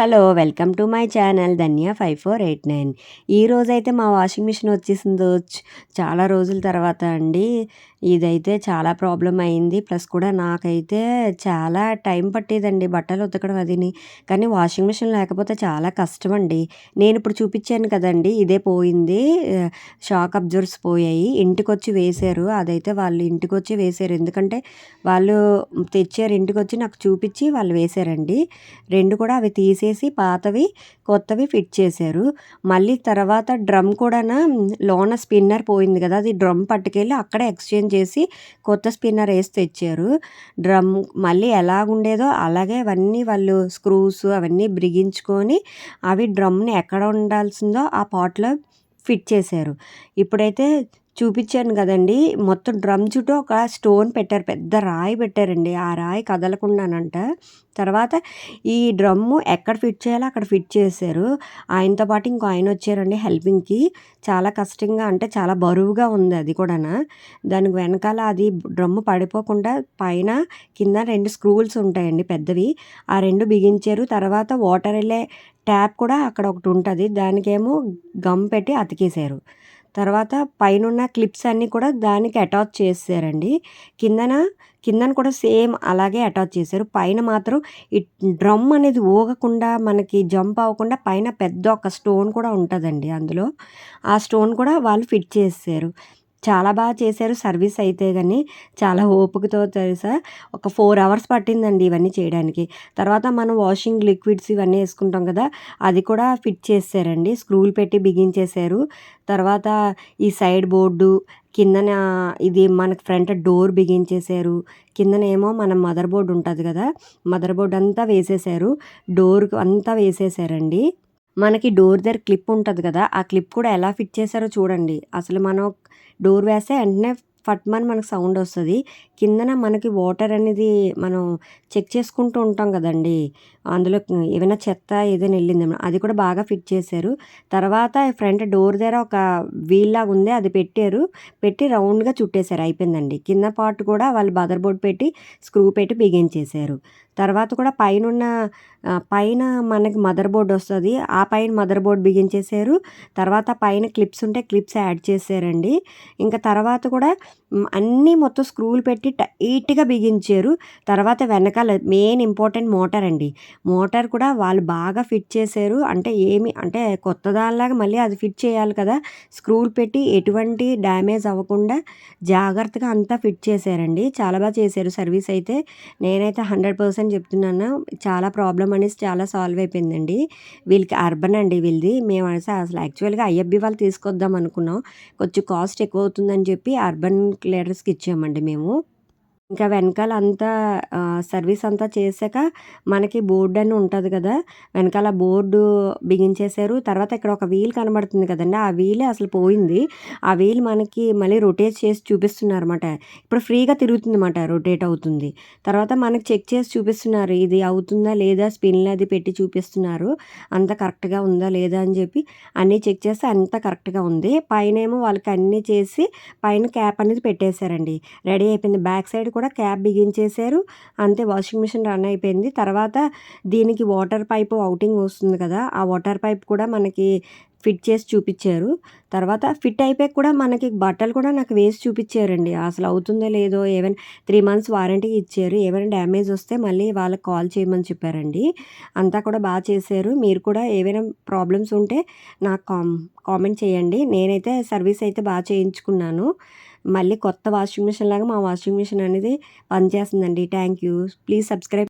Hello welcome to my channel Dhanya five four eight nine. ఈ రోజైతే మా washing machine వచ్చేసిందో. చాలా రోజుల తర్వాత అండి. ఇదైతే చాలా ప్రాబ్లం అయింది. ప్లస్ కూడా నాకైతే చాలా టైం పట్టేదండి బట్టలు ఉతకడం అదిని. కానీ వాషింగ్ మిషన్ లేకపోతే చాలా కష్టం అండి నేను ఇప్పుడు చూపించాను కదండి ఇదే పోయింది. షాక్ అబ్జర్వ్స్ పోయాయి. ఇంటికి వచ్చి వేశారు. అదైతే వాళ్ళు ఇంటికి వచ్చి వేశారు. ఎందుకంటే వాళ్ళు తెచ్చారు ఇంటికి వచ్చి నాకు చూపించి వాళ్ళు వేశారండి. రెండు కూడా అవి తీసేసి పాతవి కొత్తవి ఫిట్ చేశారు. మళ్ళీ తర్వాత డ్రమ్ కూడా లోన స్పిన్నర్ పోయింది కదా అది డ్రమ్ పట్టుకెళ్ళి అక్కడ ఎక్స్చేంజ్ చేసి కొత్త స్పిన్నర్ వేసి తెచ్చారు. డ్రమ్ మళ్ళీ ఎలా ఉండేదో అలాగే అవన్నీ వాళ్ళు స్క్రూస్ అవన్నీ బిగించుకొని అవి డ్రమ్ని ఎక్కడ ఉండాల్సిందో ఆ పాట్లో ఫిట్ చేశారు. ఇప్పుడైతే చూపించాను కదండి. మొత్తం డ్రమ్ చుట్టూ ఒక స్టోన్ పెట్టారు. పెద్ద రాయి పెట్టారండి. ఆ రాయి కదలకుండానంట. తర్వాత ఈ డ్రమ్ము ఎక్కడ ఫిట్ చేయాలో అక్కడ ఫిట్ చేశారు. ఆయనతో పాటు ఇంకో ఆయన వచ్చారండి హెల్పింగ్కి. చాలా కష్టంగా అంటే చాలా బరువుగా ఉంది అది కూడా దానికి వెనకాల అది డ్రమ్ము పడిపోకుండా పైన కింద రెండు స్క్రూల్స్ ఉంటాయండి పెద్దవి. ఆ రెండు బిగించారు. తర్వాత వాటర్ వెళ్ళే ట్యాప్ కూడా అక్కడ ఒకటి ఉంటుంది. దానికేమో గమ్ పెట్టి అతికేశారు. తర్వాత పైనున్న క్లిప్స్ అన్నీ కూడా దానికి అటాచ్ చేసారండి కిందన కిందన కూడా సేమ్ అలాగే అటాచ్ చేశారు. పైన మాత్రం ఈ డ్రమ్ అనేది ఊగకుండా మనకి జంప్ అవ్వకుండా పైన పెద్ద ఒక స్టోన్ కూడా ఉంటుందండి అందులో. ఆ స్టోన్ కూడా వాళ్ళు ఫిట్ చేశారు. చాలా బాగా చేశారు సర్వీస్ అయితే కానీ చాలా ఓపికతో తెలుసా. ఒక ఫోర్ అవర్స్ పట్టిందండి ఇవన్నీ చేయడానికి. తర్వాత మనం వాషింగ్ లిక్విడ్స్ ఇవన్నీ వేసుకుంటాం కదా అది కూడా ఫిట్ చేశారండి స్క్రూలు పెట్టి బిగించేశారు. తర్వాత ఈ సైడ్ బోర్డు కిందన ఇది మనకు ఫ్రంట్ డోర్ బిగించేశారు. కిందనేమో మన మదర్ బోర్డు ఉంటుంది కదా మదర్ బోర్డు అంతా వేసేసారు. డోర్ అంతా వేసేసారండి. మనకి డోర్ దగ్గర క్లిప్ ఉంటుంది కదా ఆ క్లిప్ కూడా ఎలా ఫిట్ చేశారో చూడండి. అసలు మనం డోర్ వేస్తే వెంటనే ఫట్మని మనకు సౌండ్ వస్తుంది. కిందన మనకి వాటర్ అనేది మనం చెక్ చేసుకుంటూ ఉంటాం కదండి. అందులో ఏమైనా చెత్త ఏదైనా వెళ్ళిందేమో అది కూడా బాగా ఫిట్ చేశారు. తర్వాత ఫ్రంట్ డోర్ దగ్గర ఒక వీల్లాగా ఉంది అది పెట్టారు. పెట్టి రౌండ్గా చుట్టేశారు అయిపోయిందండి. కింద పార్ట్ కూడా వాళ్ళు మదర్ బోర్డ్ పెట్టి స్క్రూ పెట్టి బిగించేశారు. తర్వాత కూడా పైన పైన మనకి మదర్ బోర్డ్ వస్తుంది. ఆ పైన మదర్ బోర్డ్ బిగించేశారు. తర్వాత పైన క్లిప్స్ ఉంటే క్లిప్స్ యాడ్ చేశారండి. ఇంకా తర్వాత కూడా అన్నీ మొత్తం స్క్రూలు పెట్టి టైట్గా బిగించారు. తర్వాత వెనకాల మెయిన్ ఇంపార్టెంట్ మోటార్ అండి. మోటార్ కూడా వాళ్ళు బాగా ఫిట్ చేశారు. అంటే ఏమి అంటే కొత్త దానిలాగా మళ్ళీ అది ఫిట్ చేయాలి కదా. స్క్రూలు పెట్టి ఎటువంటి డ్యామేజ్ అవ్వకుండా జాగ్రత్తగా అంతా ఫిట్ చేశారండి. చాలా బాగా చేశారు సర్వీస్ అయితే. నేనైతే హండ్రెడ్ పర్సెంట్ చెప్తున్నాను. చాలా ప్రాబ్లం అనేసి చాలా సాల్వ్ అయిపోయిందండి. వీళ్ళకి అర్బన్ అండి వీళ్ళది. మేము అసలు అసలు యాక్చువల్గా ఐఎఫ్బి వాళ్ళు తీసుకొద్దాం అనుకున్నాం. కొంచెం కాస్ట్ ఎక్కువ అవుతుందని చెప్పి అర్బన్ క్లియర్స్కి ఇచ్చామండి మేము. ఇంకా వెనకాల అంతా సర్వీస్ అంతా చేశాక మనకి బోర్డు అని ఉంటుంది కదా వెనకాల బోర్డు బిగించేశారు. తర్వాత ఇక్కడ ఒక వీల్ కనబడుతుంది కదండి ఆ వీలే అసలు పోయింది. ఆ వీల్ మనకి మళ్ళీ రొటేట్ చేసి చూపిస్తున్నారు అనమాట ఇప్పుడు ఫ్రీగా తిరుగుతుంది అనమాట రొటేట్ అవుతుంది. తర్వాత మనకి చెక్ చేసి చూపిస్తున్నారు ఇది అవుతుందా లేదా స్పిన్లు అది పెట్టి చూపిస్తున్నారు. అంత కరెక్ట్గా ఉందా లేదా అని చెప్పి అన్నీ చెక్ చేస్తే అంత కరెక్ట్గా ఉంది. పైన ఏమో వాళ్ళకి అన్నీ చేసి పైన క్యాప్ అనేది పెట్టేశారండి. రెడీ అయిపోయింది. బ్యాక్ సైడ్ కూడా కూడా క్యాప్ బిగించేశారు అంతే వాషింగ్ మిషన్ రన్ అయిపోయింది. తర్వాత దీనికి వాటర్ పైప్ అవుటింగ్ వస్తుంది కదా ఆ వాటర్ పైప్ కూడా మనకి ఫిట్ చేసి చూపించారు. తర్వాత ఫిట్ అయిపోయి కూడా మనకి బట్టలు కూడా నాకు వేసి చూపించారండి. అసలు అవుతుందో లేదో ఏమైనా త్రీ మంత్స్ వారంటీ ఇచ్చారు. ఏమైనా డ్యామేజ్ వస్తే మళ్ళీ వాళ్ళకి కాల్ చేయమని చెప్పారండి. అంతా కూడా బాగా చేశారు. మీరు కూడా ఏవైనా ప్రాబ్లమ్స్ ఉంటే నాకు కామ్ కామెంట్ చేయండి. నేనైతే సర్వీస్ అయితే బాగా చేయించుకున్నాను. మళ్ళీ కొత్త వాషింగ్ మిషన్ లాగా మా వాషింగ్ మిషన్ అనేది పనిచేస్తుందండి. Thank you please subscribe